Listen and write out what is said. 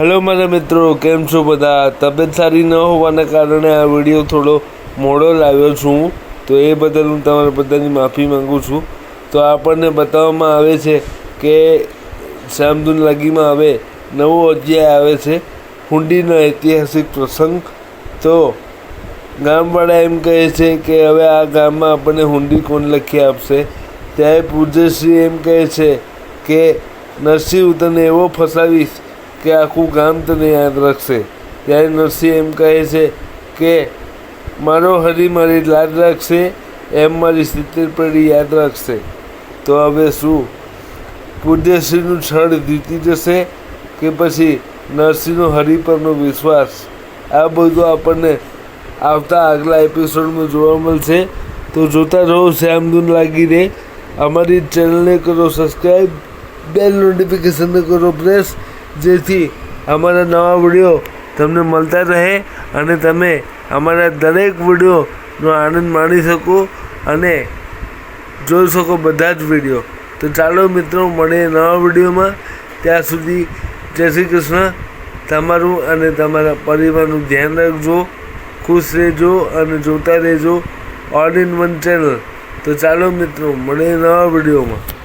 Hello મારા મિત્રો, કેમ છો બધા? તબિયત સારી ન હોવાના કારણે આ વીડિયો થોડો મોડો લાવ્યો છું. તો એ બદલ હું તમારા બધાની માફી માંગુ છું. તો આપણને બતાવવામાં આવે છે કે શ્યામધૂન લાગીમાં હવે નવો અધ્યાય આવે છે, હુંડીનો ઐતિહાસિક પ્રસંગ. તો ગામવાળા એમ કહે છે કે હવે આ ગામમાં આપણને હુંડી કોણ લખી આપશે? ત્યારે પૂજ્યશ્રી એમ કહે છે કે, નરસિંહ તને એવો ફસાવીશ કે આખું ગામ તને યાદ રાખશે. ત્યારે નરસિંહ એમ કહે છે કે, મારો હરિ મારી લાજ રાખશે, એમ મારી સિત્તેર પેઢી યાદ રાખશે. તો હવે શું? પૂજ્યશ્રીનું છળ જીતી જશે કે પછી નરસિંહનો હરિ પરનો વિશ્વાસ? આ બધું આપણને આવતા આગલા એપિસોડમાં જોવા મળશે. તો જોતા રહો શ્યામધૂન લાગી રહે. અમારી ચેનલને કરો સબસ્ક્રાઈબ બેલ નોટિફિકેશનને કરો પ્રેસ. જેથી અમારા નવા વીડિયો તમને મળતા રહે અને તમે અમારા દરેક વિડીયોનો આનંદ માણી શકો અને જોઈ શકો બધા જ વીડિયો. તો ચાલો મિત્રો, મળીએ નવા વિડીયોમાં. ત્યાં સુધી જય શ્રી કૃષ્ણ. તમારું અને તમારા પરિવારનું ધ્યાન રાખજો, ખુશ રહેજો અને જોતા રહેજો. ઓલ ઇન વન ચેનલ તો ચાલો મિત્રો, મળીએ નવા વિડીયોમાં.